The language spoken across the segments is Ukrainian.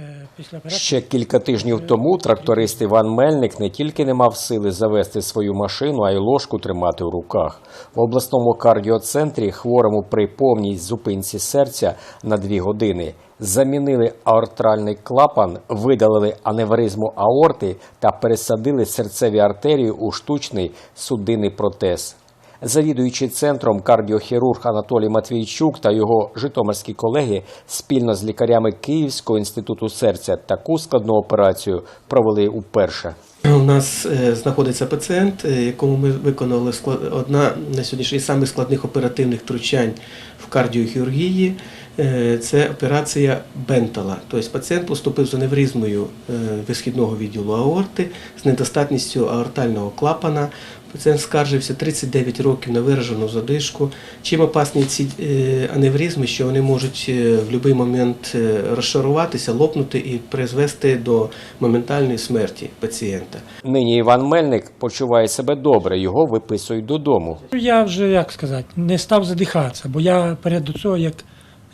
е. Ще кілька тижнів тому тракторист Іван Мельник не тільки не мав сили завести свою машину, а й ложку тримати в руках. В обласному кардіоцентрі хворому при повній зупинці серця на дві години замінили аортральний клапан, видалили аневризму аорти та пересадили серцеві артерії у штучний судинний протез. Завідуючий центром кардіохірург Анатолій Матвійчук та його житомирські колеги спільно з лікарями Київського інституту серця таку складну операцію провели уперше. У нас е, знаходиться пацієнт, е, якому ми виконали склад- одна на сьогоднішній із самих складних оперативних втручань в кардіохірургії. Е, Це операція Бентала. Тобто пацієнт поступив з аневризмою е, висхідного відділу аорти з недостатністю аортального клапана. Пацієнт скаржився 39 років на виражену задишку. Чим опасні ці е, аневризми, що вони можуть в будь-який момент розшаруватися, лопнути і призвести до моментальної смерті пацієнта. Нині Іван Мельник почуває себе добре, його виписують додому. Я вже, як сказати, не став задихатися, бо я перед цього, як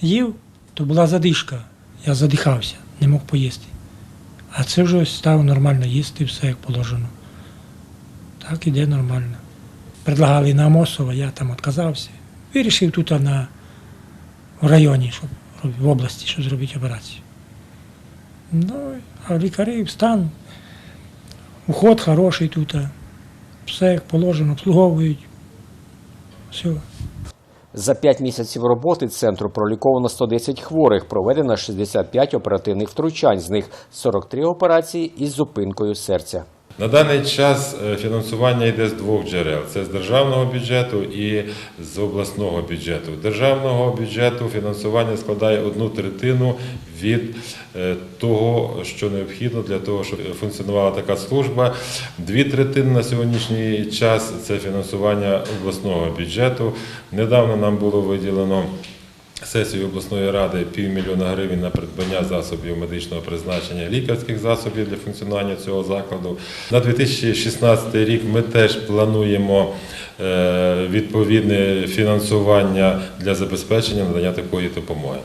їв, то була задишка. Я задихався, не мог поїсти. А це вже став нормально їсти, все як положено. Так іде нормально. Предлагали на Амосово, я там відказався. Вирішив тут на, в районі, щоб, в області, щоб зробити операцію. Ну, а лікарі стан, уход хороший тут, все як положено, обслуговують. Все. За п'ять місяців роботи центру проліковано 110 хворих, проведено 65 оперативних втручань, з них 43 операції із зупинкою серця. На даний час е, фінансування йде з двох джерел: це з державного бюджету і з обласного бюджету. Державного бюджету фінансування складає одну третину від е, того, що необхідно для того, щоб функціонувала така служба. Дві третини на сьогоднішній час це фінансування обласного бюджету. Недавно нам було виділено. Сесію обласної ради півмільйона гривень на придбання засобів медичного призначення лікарських засобів для функціонування цього закладу. На 2016 рік ми теж плануємо е, відповідне фінансування для забезпечення надання такої допомоги.